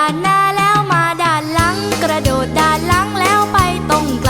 ด้านหน้าแล้วมาด้านหลัง กระโดดด้านหลังแล้วไปตรงกลาง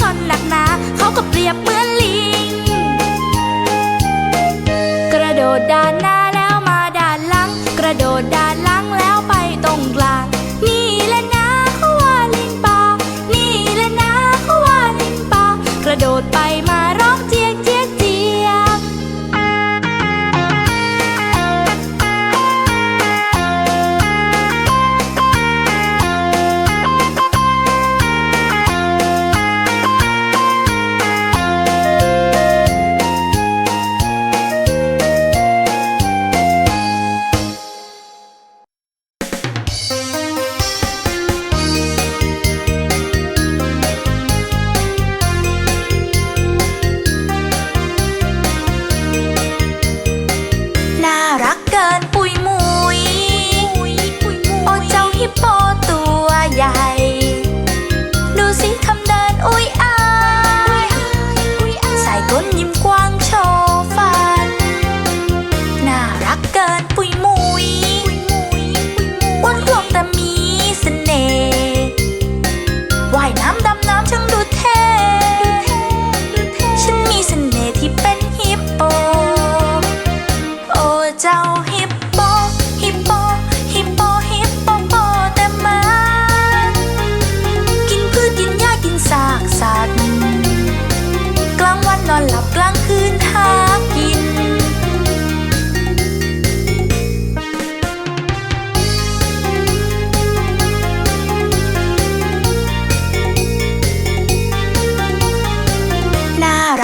สนหนักหนาเขาก็เปรียบเหมือน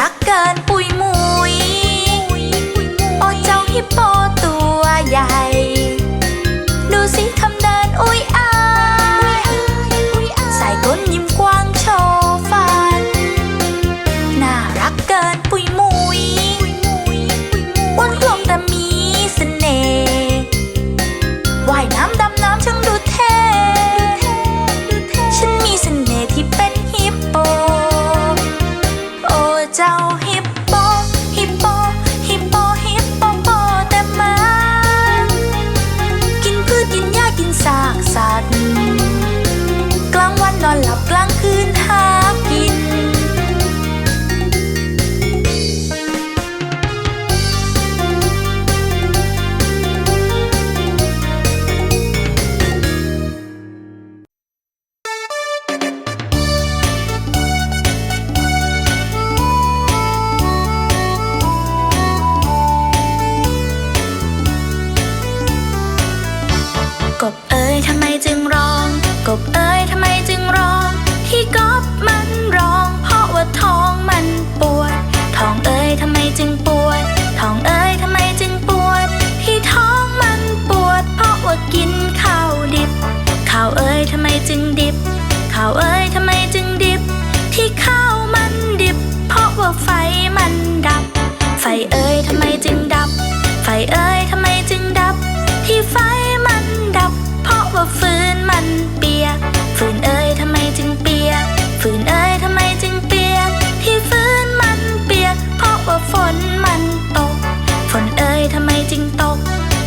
รักเกินปุยมุยโอเจ้าฮิปโป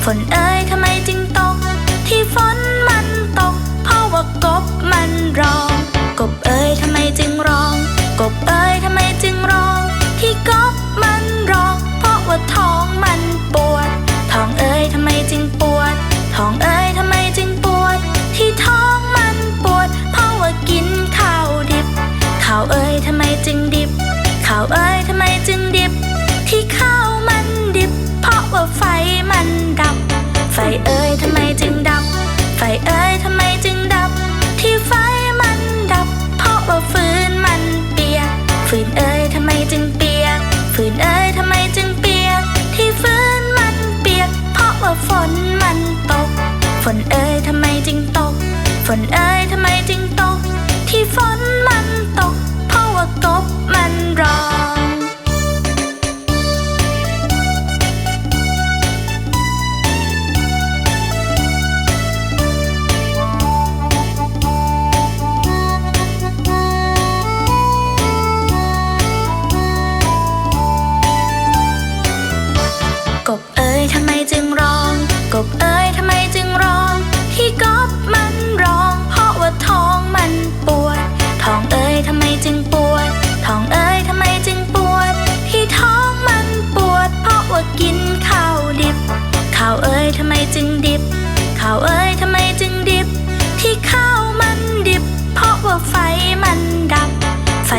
ฝนเอ้ยทำไมจึงตก ที่ฝนมันตก เพราะว่ากบมันร้อง กบเอ้ยทำไมจึงร้อง กบเอ้ยทำไมจึงร้อง ที่กบมันร้อง เพราะว่าท้องมันปวด ท้องเอ้ยทำไมจึงปวด ท้องเอ้ยทำไมจึงปวด ที่ท้องมันปวด เพราะว่ากินข้าวดิบ ข้าวเอ้ยทำไมจึงดิบ ข้าวเอ้ยทำไมจึงดิบ ที่ข้าวมันดิบ เพราะว่าไฟ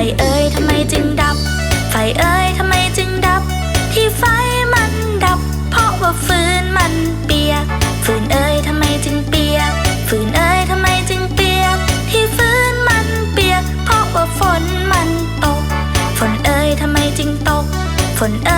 ไฟเอ่ยทำไมจึงดับ ไฟเอ่ยทำไมจึงดับ ที่ไฟมันดับ เพราะว่าฟืนมันเปียก ฟืนเอ่ยทำไมจึงเปียก ฟืนเอ่ยทำไมจึงเปียก ที่ฟืนมันเปียก เพราะว่าฝนมันตก ฝนเอ่ยทำไมจึงตก ฝนเอ่ย